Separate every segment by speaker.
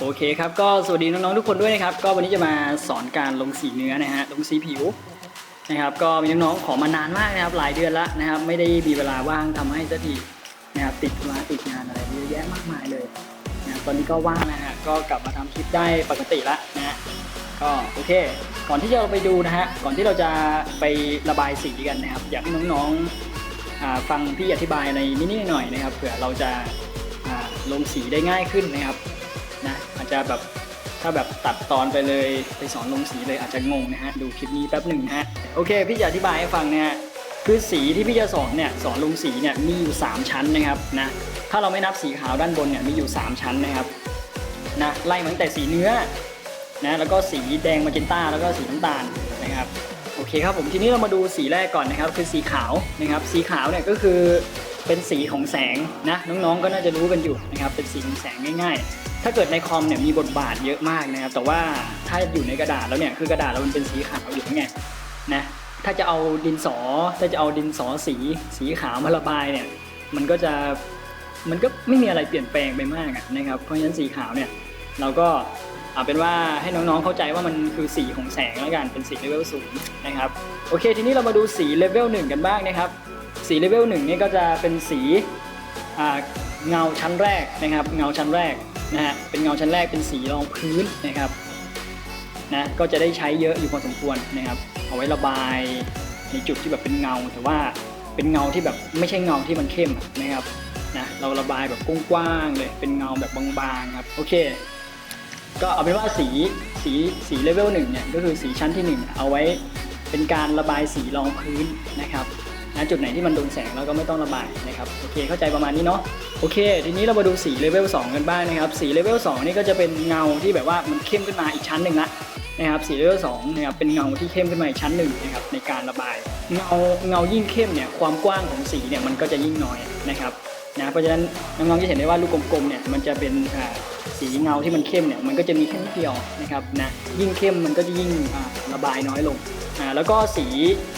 Speaker 1: โอเคครับก็สวัสดีน้องๆทุกคนด้วยนะครับ ก็วันนี้จะมาสอนการลงสีเนื้อนะฮะลงสีผิวนะครับ ก็มีน้องๆขอมานานมากนะครับ หลายเดือนละนะครับ ไม่ได้มีเวลาว่างทำให้สักทีนะครับติดธุระติดงานอะไรเยอะแยะมากมายเลยนะตอนนี้ก็ว่างนะฮะก็กลับมาทำคลิปได้ปกติละนะฮะก็โอเค ก่อนที่จะไปดูนะฮะก่อนที่เราจะไประบายสีกันนะครับ อยากให้น้องๆฟังพี่อธิบายอะไรนิดๆหน่อยๆนะครับเผื่อเราจะลงสีได้ง่ายขึ้นนะครับ จจะแบบถ้าแบบตัดตอนไปเลยไปสอนลงสีเลยอาจจะงงนะฮะดูคลิปนี้แป๊บหนึ่งนะฮะโอเค พี่จะอธิบายให้ฟังนะฮะคือสีที่พี่จะสอนเนี่ยสอนลงสีเนี่ยมีอยู่ 3 ชั้นนะครับนะถ้าเราไม่นับสีขาวด้านบนเนี่ยมีอยู่ 3 ชั้นนะครับนะไล่มาตั้งแต่สีเนื้อนะแล้วก็สีแดงมาเจนต้าแล้วก็สีน้ำตาลนะครับโอเคครับผมทีนี้เรามาดูสีแรกก่อนนะครับ คือสีขาวนะครับ สีขาวเนี่ยก็คือ เป็นสีของแสงนะน้องๆก็น่าจะรู้กันอยู่นะครับเป็นสีของแสงง่าย ๆ ถ้าเกิดในคอมเนี่ยมีบทบาทเยอะมากนะครับแต่ว่าถ้าอยู่ในกระดาษแล้วเนี่ยคือกระดาษเรามันเป็นสีขาวอยู่ไงนะถ้าจะเอาดินสอถ้าจะเอาดินสอสี สีขาวมาระบายเนี่ยมันก็จะมันก็ไม่มีอะไรเปลี่ยนแปลงไปมากะนะครับเพราะฉะนั้นสีขาวเนี่ยเราก็เอาเป็นว่าให้น้องๆเข้าใจว่ามันคือสีของแสงแล้วกันเป็นสีเลเวลสูงนะครับโอเค ทีนี้เรามาดูสีเลเวลหนึ่งกันบ้างนะครับ สีเลเวลหนึ่งนี่ก็จะเป็นสีเงาชั้นแรกนะครับ เงาชั้นแรกนะฮะเป็นเงาชั้นแรกเป็นสีรองพื้นนะครับนะก็จะได้ใช้เยอะอยู่พอสมควรนะครับเอาไว้ระบายในจุดที่แบบเป็นเงา แต่ว่าเป็นเงาที่แบบไม่ใช่เงาที่มันเข้มนะครับนะเราระบายแบบกว้างๆเลยเป็นเงาแบบบางๆครับโอเค ก็เอาเป็นว่าสีสีสีเลเวลหนึ่งเนี่ยก็คือสีชั้นที่หนึ่งเอาไว้เป็นการระบายสีรองพื้นนะครับ นะจุดไหนที่มันโดนแสงเราก็ไม่ต้องระบายนะครับโอเคเข้าใจประมาณนี้เนาะโอเค ทีนี้เรามาดูสีเลเวล2กันบ้างนะครับสีเลเวล2นี่ก็จะเป็นเงาที่แบบว่ามันเข้มขึ้นมาอีกชั้นหนึ่งละนะครับสีเลเวล2นะครับเป็นเงาที่เข้มขึ้นมาอีกชั้นหนึ่งนะครับในการระบายเงาเงายิ่งเข้มเนี่ยความกว้างของสีเนี่ยมันก็จะยิ่งน้อยนะครับนะเพราะฉะนั้นน้องๆจะเห็นได้ว่าลูกกลมๆเนี่ยมันจะเป็นอ่า สีเงาที่มันเข้มเนี่ยมันก็จะมีแค่นิดเดียวนะครับนะยิ่งเข้มมันก็จะยิ่งระบายน้อยลงอ่าแล้วก็สี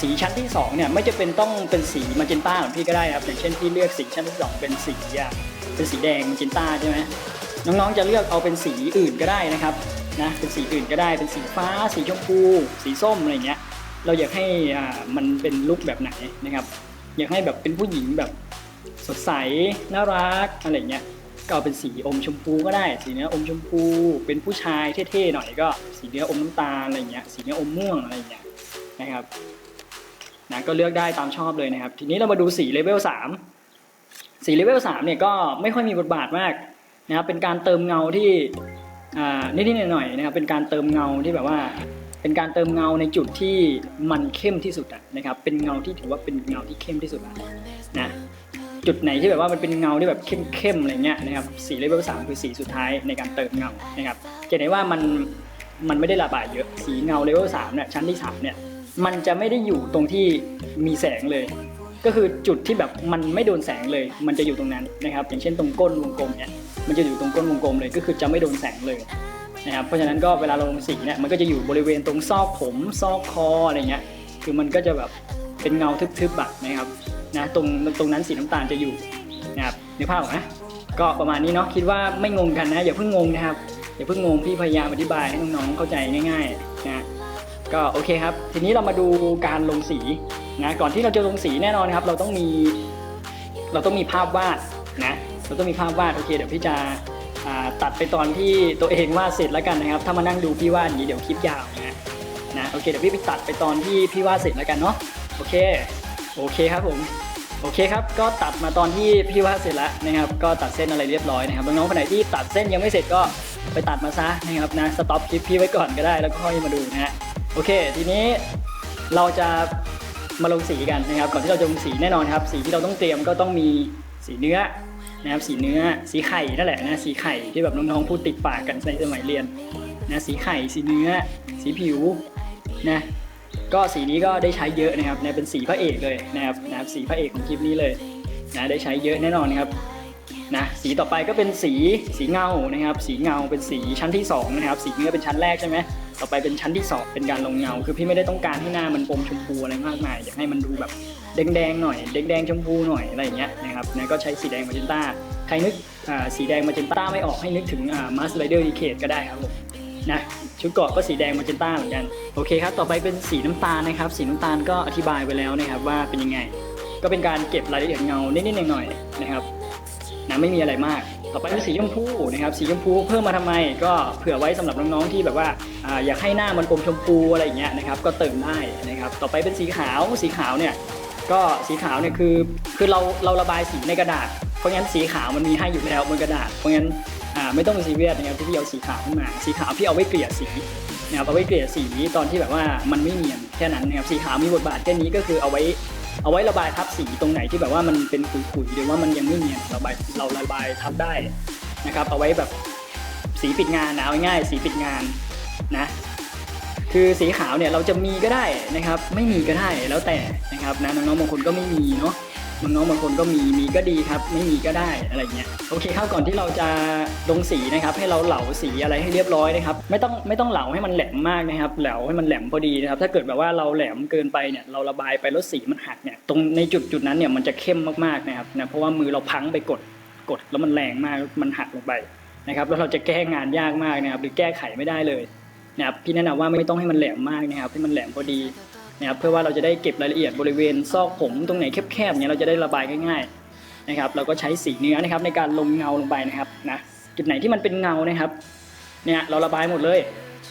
Speaker 1: สีชั้นที่สองเนี่ยไม่จะเป็นต้องเป็นสีมาเจนต้าของพี่ก็ได้นะครับอย่างเช่นพี่เลือกสีชั้นที่สองเป็นสีเป็นสีแดงมาเจนต้าใช่ไหมน้องๆจะเลือกเอาเป็นสีอื่นก็ได้นะครับนะเป็นสีอื่นก็ได้เป็นสีฟ้า สีชมพู สีส้มอะไรเงี้ยเราอยากให้อ่ามันเป็นลุคแบบไหนนะครับ อยากให้แบบเป็นผู้หญิงแบบสดใสน่ารักอะไรเงี้ย ก็เอาเป็นสีอมชมพูก็ได้ สีเนื้ออมชมพู เป็นผู้ชายเท่ๆหน่อยก็ สีเนื้ออมน้ำตาลอะไรเงี้ย สีเนื้ออมม่วงอะไรเงี้ยนะครับนะก็เลือกได้ตามชอบเลยนะครับ ทีนี้เรามาดูสีเลเวล3สีเลเวล3เนี่ยก็ไม่ค่อยมีบทบาทมากนะครับ เป็นการเติมเงาที่อ่านิดๆหน่อยๆนะครับ เป็นการเติมเงาที่แบบว่า เป็นการเติมเงาในจุดที่มันเข้มที่สุดนะครับ เป็นเงาที่ถือว่าเป็นเงาที่เข้มที่สุดนะ จุดไหนที่แบบว่ามันเป็นเงาที่แบบเข้มๆอะไรเงี้ยนะครับสีเลเวลสามคือสีสุดท้ายในการเติมเงานะครับจะเห็นว่ามันมันไม่ได้ระบายเยอะสีเงาเลเวลสามเนี่ยชั้นที่สามเนี่ยมันจะไม่ได้อยู่ตรงที่มีแสงเลย ก็คือจุดที่แบบมันไม่โดนแสงเลย มันจะอยู่ตรงนั้นนะครับ อย่างเช่นตรงก้นวงกลมเนี่ยมันจะอยู่ตรงก้นวงกลมเลย ก็คือจะไม่โดนแสงเลยนะครับเพราะฉะนั้นก็เวลาเราลงสีเนี่ยมันก็จะอยู่บริเวณตรงซอกผมซอกคออะไรเงี้ยคือมันก็จะแบบเป็นเงาทึบๆแบบนะครับ นะตรงตรงนั้นสีน้ำตาลจะอยู่นะครับนึกภาพออกไหมก็ประมาณนี้เนาะคิดว่าไม่งงกันนะอย่าเพิ่งงงนะครับอย่าเพิ่งงงพี่พยายามอธิบายให้น้องๆเข้าใจง่ายๆนะก็โอเคครับ ทีนี้เรามาดูการลงสีนะก่อนที่เราจะลงสีแน่นอนครับ เราต้องมีเราต้องมีภาพวาดนะเราต้องมีภาพวาดโอเคเดี๋ยวพี่จะตัดไปตอนที่ตัวเองวาดเสร็จแล้วกันนะครับ ถ้ามานั่งดูพี่วาดอย่างนี้เดี๋ยวคลิปยาวนะนะโอเคเดี๋ยวพี่ไปตัดไปตอนที่พี่วาดเสร็จแล้วกันเนาะโอเค โอเคครับผมโอเคครับ ก็ตัดมาตอนที่พี่วาดเสร็จแล้วนะครับ ก็ตัดเส้นอะไรเรียบร้อยนะครับ น้องๆคนไหนที่ตัดเส้นยังไม่เสร็จก็ไปตัดมาซะนะครับนะ สต็อปคลิปพี่ไว้ก่อนก็ได้แล้วก็ค่อยมาดูนะฮะ โอเค ทีนี้เราจะมาลงสีกันนะครับ ก่อนที่เราจะลงสีแน่นอนครับ สีที่เราต้องเตรียมก็ต้องมีสีเนื้อนะครับ สีเนื้อ สีไข่นั่นแหละนะ สีไข่ที่แบบน้องๆพูดติดปากกันในสมัยเรียนนะ สีไข่ สีเนื้อ สีผิวนะ ก็สีนี้ก็ได้ใช้เยอะนะครับนะเป็นสีพระเอกเลยนะครับนะครับสีพระเอกของคลิปนี้เลยนะได้ใช้เยอะแน่นอนนะครับนะสีต่อไปก็เป็นสีสีเงานะครับ สีเงาเป็นสีชั้นที่สองนะครับสีเนื้เป็นชั้นแรกใช่ไหมต่อไปเป็นชั้นที่สองเป็นการลงเงา คือพี่ไม่ได้ต้องการให้หน้ามันอมชมพูอะไรมากมายอยากให้มันดูแบบแดงๆหน่อยแดงๆชมพูหน่อยอะไรอย่างเงี้ยนะครับนะก็ใช้สีแดงมาเจนต้าใครนึกสีแดงมาเจนต้าไม่ออกให้นึกถึงมาสไลเดอร์ดีเคทก็ได้ครับผม นะชุดเกาะก็สีแดงมาเจนต้าเหมือนกันโอเคครับต่อไปเป็นสีน้ำตาลนะครับ สีน้ำตาลก็อธิบายไปแล้วนะครับว่าเป็นยังไง ก็เป็นการเก็บรายละเอียดเงานิดๆหน่อยๆนะครับนะไม่มีอะไรมาก ต่อไปเป็นสีชมพูนะครับสีชมพูเพิ่มมาทำไม ก็เผื่อไว้สำหรับน้องๆที่แบบว่าอาอยากให้หน้ามันอมชมพูอะไรอย่างเงี้ยนะครับก็เติมได้นะครับต่อไปเป็นสีขาวสีขาวเนี่ยก็สีขาวเนี่ยคือคือเราเราระบายสีในกระดาษ เพราะงั้นสีขาวมันมีให้อยู่แล้วบนกระดาษ เพราะงั้น อ่าไม่ต้องซีเรียสนะครับที่พี่เอาสีขาวขึ้นมา สีขาวพี่เอาไว้เกลี่ยสีนะครับเอาไว้เกลี่ยสีตอนที่แบบว่ามันไม่เนียนแค่นั้นนะครับสีขาวมีบทบาทแค่นี้ก็คือเอาไว้เอาไว้ระบายทับสีตรงไหนที่แบบว่ามันเป็นขุยๆหรือว่ามันยังไม่เนียนระบายเราระบายทับได้นะครับ เอาไว้แบบสีปิดงานนะเอาง่ายสีปิดงานนะคือสีขาวเนี่ยเราจะมีก็ได้นะครับ ไม่มีก็ได้แล้วแต่นะครับนะน้องๆบางคนก็ไม่มีเนาะ น้องๆบางคนก็มีมีก็ดีครับ ไม่มีก็ได้อะไรเงี้ยโอเคครับก่อนที่เราจะลงสีนะครับให้เราเหลาสีอะไรให้เรียบร้อยนะครับไม่ต้องไม่ต้องเหลาให้มันแหลมมากนะครับเหลาให้มันแหลมพอดีนะครับถ้าเกิดแบบว่าเราแหลมเกินไปเนี่ยเราระบายไปแล้วสีมันหักเนี่ยตรงในจุดจุดนั้นเนี่ยมันจะเข้มมากๆนะครับนะเพราะว่ามือเราพังไปกดกดแล้วมันแรงมากมันหักลงไปนะครับแล้วเราจะแก้งานยากมากนะครับหรือแก้ไขไม่ได้เลยนะครับพี่แนะนำว่าไม่ต้องให้มันแหลมมากนะครับให้มันแหลมพอดี นะครับเพื่อว่าเราจะได้เก็บรายละเอียดบริเวณซอกผมตรงไหนแคบๆเนี่ยเราจะได้ระบายง่ายๆนะครับเราก็ใช้สีเนื้อนะครับในการลงเงาลงไปนะครับนะจุดไหนที่มันเป็นเงานะครับเนี่ยเราระบายหมดเลย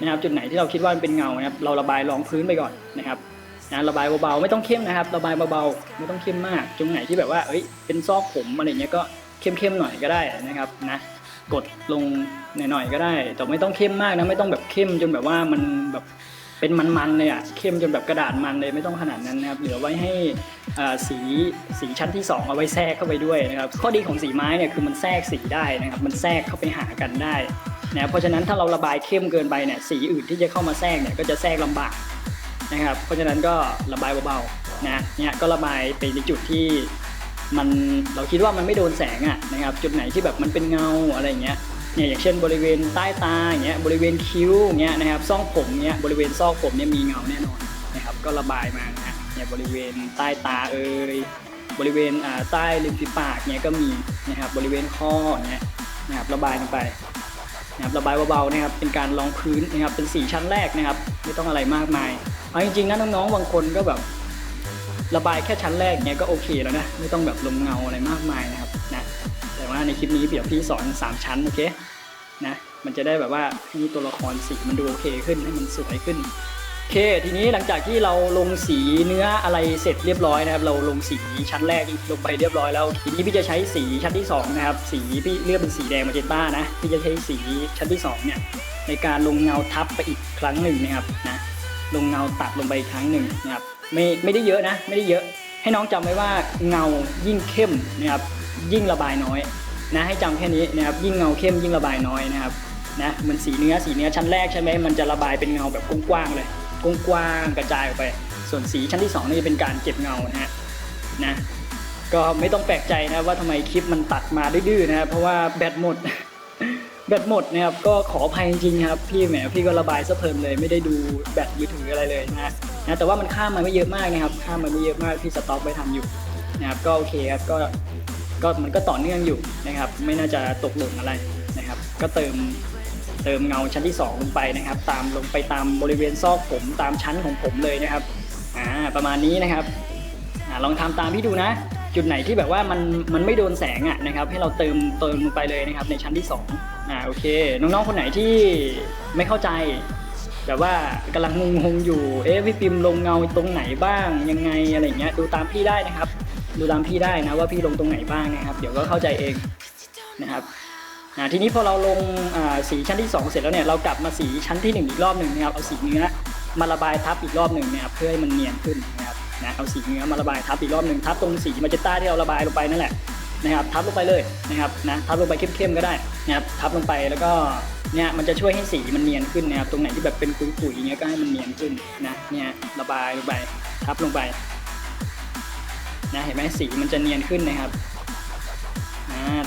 Speaker 1: นะครับจุดไหนที่เราคิดว่ามันเป็นเงานะครับเราระบายรองพื้นไปก่อนนะครับนะระบายเบาๆไม่ต้องเข้มนะครับ ระบายเบาๆไม่ต้องเข้มมากตรงไหนที่แบบว่าเอ้ยเป็นซอกผมอะไรเงี้ยก็เข้มๆหน่อยก็ได้นะครับนะกดลงหน่อยๆก็ได้ แต่ไม่ต้องเข้มมากนะไม่ต้องแบบเข้มจนแบบว่ามันแบบ เป็นมันๆเลยอะเข้มจนแบบกระดาษมันเลยไม่ต้องขนาดนั้นนะครับเหลือไว้ให้สีสีชั้นที่ 2 เอาไว้แทรกเข้าไปด้วยนะครับข้อดีของสีไม้เนี่ยคือมันแทรกสีได้นะครับมันแทรกเข้าไปหากันได้นะครับเพราะฉะนั้นถ้าเราระบายเข้มเกินไปเนี่ยสีอื่นที่จะเข้ามาแทรกเนี่ยก็จะแทรกลำบากนะครับเพราะฉะนั้นก็ระบายเบาๆนะเนี่ยก็ระบายไปในจุดที่มันเราคิดว่ามันไม่โดนแสงอะนะครับจุดไหนที่แบบมันเป็นเงาอะไรเงี้ย เนี่ยอย่างเช่นบริเวณใต้ตาอย่างเงี้ยบริเวณคิ้วอย่างเงี้ยนะครับซอกผมเงี้ยบริเวณซอกผมเนี่ยมีเงาแน่นอนนะครับก็ระบายมานะเนี่ยบริเวณใต้ตาเอ่ยบริเวณอ่าใต้ริมฝีปากเนี่ยก็มีนะครับบริเวณข้ออย่างเงี้ยนะครับระบายลงไปนะครับระบายเบาๆนะครับเป็นการรองพื้นนะครับเป็นสีชั้นแรกนะครับ ไม่ต้องอะไรมากมายเอาจริงๆนะน้องๆบางคนก็แบบระบายแค่ชั้นแรกเนี้ยก็โอเคแล้วนะไม่ต้องแบบลงเงาอะไรมากมายนะครับ ในคลิปนี้เดี๋ยวพี่สอน3ชั้นโอเคนะมันจะได้แบบว่าให้ตัวละครสีมันดูโอเคขึ้นให้มันสวยขึ้นโอเคทีนี้หลังจากที่เราลงสีเนื้ออะไรเสร็จเรียบร้อยนะครับ เราลงสีชั้นแรกลงไปเรียบร้อยแล้วทีนี้พี่จะใช้สีชั้นที่สองนะครับสีพี่เลือกเป็นสีแดงมาเจต้านะพี่จะใช้สีชั้นที่สองเนี่ยในการลงเงาทับไปอีกครั้งหนึ่งนะครับนะลงเงาตัดลงไปอีกครั้งหนึ่งนะครับไม่ไม่ได้เยอะนะ ไม่ได้เยอะ ให้น้องจำไว้ว่าเงายิ่งเข้มนะครับยิ่งระบายน้อย นะให้จำแค่นี้นะครับยิ่งเงาเข้มยิ่งระบายน้อยนะครับนะมันสีเนื้อสีเนื้อชั้นแรกใช่ไหมมันจะระบายเป็นเงาแบบกว้างๆเลยกว้างๆกระจายออกไป ส่วนสีชั้นที่สองนี่จะเป็นการเก็บเงานะฮะนะก็ไม่ต้องแปลกใจนะว่าทำไมคลิปมันตัดมาดื้อๆนะครับเพราะว่าแบตหมดแบตหมดนะครับก็ขออภัยจริงๆครับพี่แหมพี่ก็ระบายซะเพลินเลยไม่ได้ดูแบตมือถืออะไรเลยนะนะแต่ว่ามันข้ามมาไม่เยอะมากนะครับข้ามมาไม่เยอะมากพี่สต็อกไว้ทำอยู่นะครับก็โอเคครับก็ ก็มันก็ต่อเนื่องอยู่นะครับ ไม่น่าจะตกหล่นอะไรนะครับ ก็เติมเติมเงาชั้นที่ 2 ลงไปนะครับ ตามลงไปตามบริเวณซอกผมตามชั้นของผมเลยนะครับอ่าประมาณนี้นะครับอ่าลองทำตามพี่ดูนะ จุดไหนที่แบบว่ามันมันไม่โดนแสงอะนะครับ ให้เราเติมเติมลงไปเลยนะครับ ในชั้นที่2อ่าโอเค น้องๆคนไหนที่ไม่เข้าใจแบบว่ากำลังงงๆอยู่เอ๊ะพี่ปิมลงเงาตรงไหนบ้างยังไงอะไรเงี้ยดูตามพี่ได้นะครับ ดูตามพี่ได้นะว่าพี่ลงตรงไหนบ้างนะครับ เดี๋ยวก็เข้าใจเองนะครับอ่าทีนี้พอเราลงสีชั้นที่ 2 เสร็จแล้วเนี่ยเรากลับมาสีชั้นที่ 1 อีกรอบหนึ่งนะครับเอาสีเนื้อมาระบายทับอีกรอบหนึ่งนะครับเพื่อให้มันเนียนขึ้นนะครับนะเอาสีเนื้อมาระบายทับอีกรอบหนึ่งทับตรงสีมาเจต้าที่เราระบายลงไปนั่นแหละนะครับทับลงไปเลยนะครับนะทับลงไปเข้มๆก็ได้นะครับทับลงไปแล้วก็เนี่ยมันจะช่วยให้สีมันเนียนขึ้นนะครับตรงไหนที่แบบเป็นขุยๆอย่างเงี้ยก็ให้มันเนียนขึ้นนะเนี่ยระบายลงไปทับลงไป นะเห็นไหมสีมันจะเนียนขึ้นนะครับ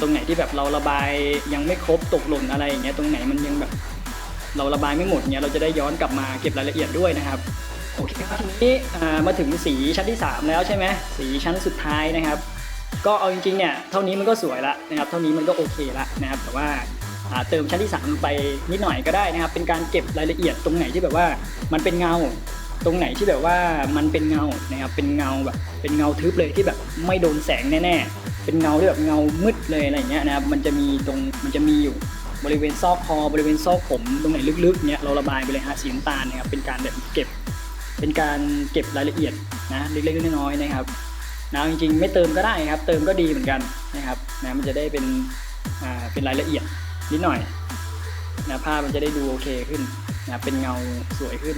Speaker 1: ตรงไหนที่แบบเราระบายยังไม่ครบตกหล่นอะไรอย่างเงี้ยตรงไหนมันยังแบบเราระบายไม่หมดเนี่ยเราจะได้ย้อนกลับมาเก็บรายละเอียดด้วยนะครับโอเคครับทีนี้มาถึงสีชั้นที่ 3 แล้วใช่ไหมสีชั้นสุดท้ายนะครับ ก็เอาจริงๆเนี่ยเท่านี้มันก็สวยละนะครับเท่านี้มันก็โอเคละนะครับ แต่ว่าเติมชั้นที่3ไปนิดหน่อยก็ได้นะครับ เป็นการเก็บรายละเอียดตรงไหนที่แบบว่ามันเป็นเงา ตรงไหนที่แบบว่ามันเป็นเงานะครับเป็นเงาแบบเป็นเงาทึบเลยที่แบบไม่โดนแสงแน่ๆ เป็นเงาที่แบบเงามืดเลยอะไรเงี้ยนะครับมันจะมีตรงมันจะมีอยู่บริเวณซอกคอบริเวณซอกผมตรงไหนลึกๆเนี่ยเราระบายไปเลยฮะสีน้ำตาลนะครับเป็นการแบบเก็บ เป็นการเก็บรายละเอียดนะเล็กๆน้อยๆนะครับนะจริงๆไม่เติมก็ได้ครับ เติมก็ดีเหมือนกันนะครับนะมันจะได้เป็นอ่าเป็นรายละเอียดนิดหน่อยนะภาพมันจะได้ดูโอเคขึ้นนะเป็นเงาสวยขึ้น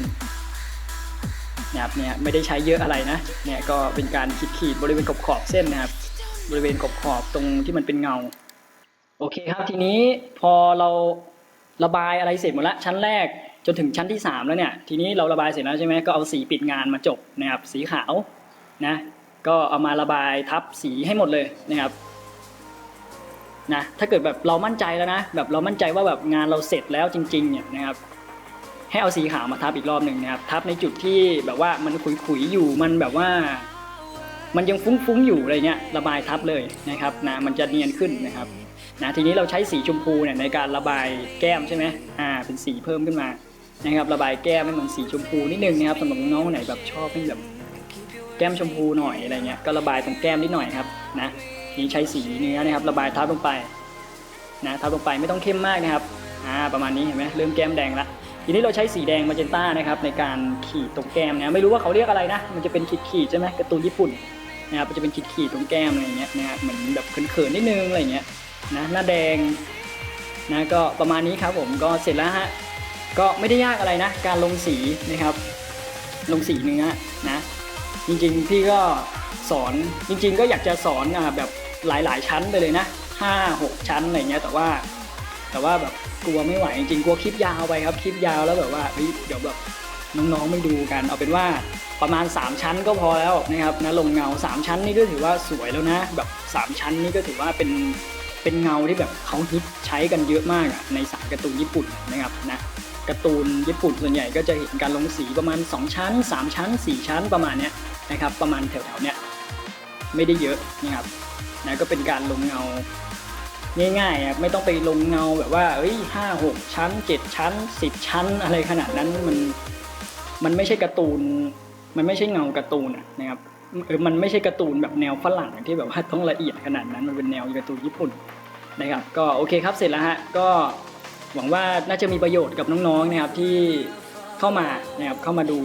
Speaker 1: นะครับเนี่ยไม่ได้ใช้เยอะอะไรนะเนี่ยก็เป็นการขีดขีดบริเวณขอบขอบเส้นนะครับ บริเวณขอบขอบตรงที่มันเป็นเงา โอเคครับทีนี้พอเราระบายอะไรเสร็จหมดแล้วชั้นแรกจนถึงชั้นที่ 3 แล้วเนี่ยทีนี้เราระบายเสร็จแล้วใช่ไหมก็เอาสีปิดงานมาจบนะครับสีขาวนะก็เอามาระบายทับสีให้หมดเลยนะครับนะถ้าเกิดแบบเรามั่นใจแล้วนะแบบเรามั่นใจว่าแบบงานเราเสร็จแล้วจริงๆเนี่ยนะครับ ให้เอาสีขาวมาทับอีกรอบหนึ่งนะครับทับในจุดที่แบบว่ามันขุยๆอยู่มันแบบว่า มันยังฟุ้งๆอยู่อะไรเงี้ยระบายทับเลยนะครับนะมันจะเนียนขึ้นนะครับนะทีนี้เราใช้สีชมพูเนี่ยในการระบายแก้มใช่ไหมอ่าเป็นสีเพิ่มขึ้นมานะครับระบายแก้มให้มันสีชมพูนิดนึงนะครับสำหรับน้องๆไหนแบบชอบให้แบบแก้มชมพูหน่อยอะไรเงี้ยก็ระบายตรงแก้มนิดหน่อยครับนะทีนี้ใช้สีเนื้อนะครับ ระบายทับลงไปนะทับลงไปไม่ต้องเข้มมากนะครับอ่าประมาณนี้เห็นไหมเริ่มแก้มแดงละ ทีนี้เราใช้สีแดงมาเจนต้านะครับในการขีดตรงแก้มนะไม่รู้ว่าเขาเรียกอะไรนะ มันจะเป็นขีดขีดใช่ไหมการ์ตูนญี่ปุ่นนะครับมันจะเป็นขีดขีดตรงแก้มอะไรเงี้ยนะฮะเหมือนแบบเขินๆนิดนึงอะไรเงี้ยนะหน้าแดงนะก็ประมาณนี้ครับผมก็เสร็จแล้วฮะก็ไม่ได้ยากอะไรนะ การลงสีนะครับ ลงสีเนื้อนะ จริงๆพี่ก็สอนจริง ๆ ก็อยากจะสอนแบบหลายๆชั้นไปเลยนะห้าหกชั้นอะไรเงี้ยแต่ว่าแต่ว่าแบบ กลัวไม่ไหวจริงๆกลัวคลิปยาวไปครับคลิปยาวแล้วแบบว่าเฮ้ยเดี๋ยวแบบน้องๆไม่ดูกัน เอาเป็นว่าประมาณ 3 ชั้นก็พอแล้วนะครับนะลงเงา 3 ชั้นนี่ก็ถือว่าสวยแล้วนะ แบบ 3 ชั้นนี่ก็ถือว่าเป็นเป็นเงาที่แบบเขาฮิตใช้กันเยอะมากอะในสายการ์ตูนญี่ปุ่นนะครับนะการ์ตูนญี่ปุ่นส่วนใหญ่ก็จะเห็นการลงสีประมาณ 2 ชั้น 3 ชั้น 4 ชั้นประมาณเนี้ยนะครับประมาณแถวๆเนี้ยไม่ได้เยอะนะครับนะก็เป็นการลงเงา ง่ายๆครับไม่ต้องไปลงเงาแบบว่าเอ้ยห้าหกชั้นเจ็ดชั้นสิบชั้นอะไรขนาดนั้นมันมันไม่ใช่การ์ตูน มันไม่ใช่เงาการ์ตูนนะครับเออมันไม่ใช่การ์ตูนแบบแนวฝรั่งที่แบบว่าต้องละเอียดขนาดนั้นมันเป็นแนวการ์ตูนญี่ปุ่นนะครับก็โอเคครับเสร็จแล้วฮะก็หวังว่าน่าจะมีประโยชน์กับน้องๆนะครับที่เข้ามานะครับเข้ามาดู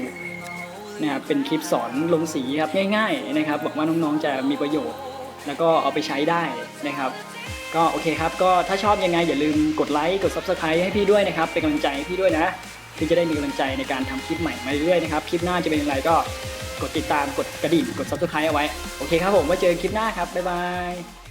Speaker 1: นะครับเป็นคลิปสอนลงสีครับง่าย ๆ นะครับหวังว่าน้องๆจะมีประโยชน์ แล้วก็เอาไปใช้ได้นะครับ ก็โอเคครับ ก็ถ้าชอบยังไงอย่าลืมกดไลค์กด Subscribe ให้พี่ด้วยนะครับ เป็นกำลังใจให้พี่ด้วยนะพี่จะได้มีกำลังใจในการทำคลิปใหม่มาเรื่อยๆนะครับ คลิปหน้าจะเป็นอย่างไรก็กดติดตามกดกระดิ่งกด Subscribe เอาไว้ โอเคครับผมไว้เจอกันคลิปหน้าครับบ๊ายบาย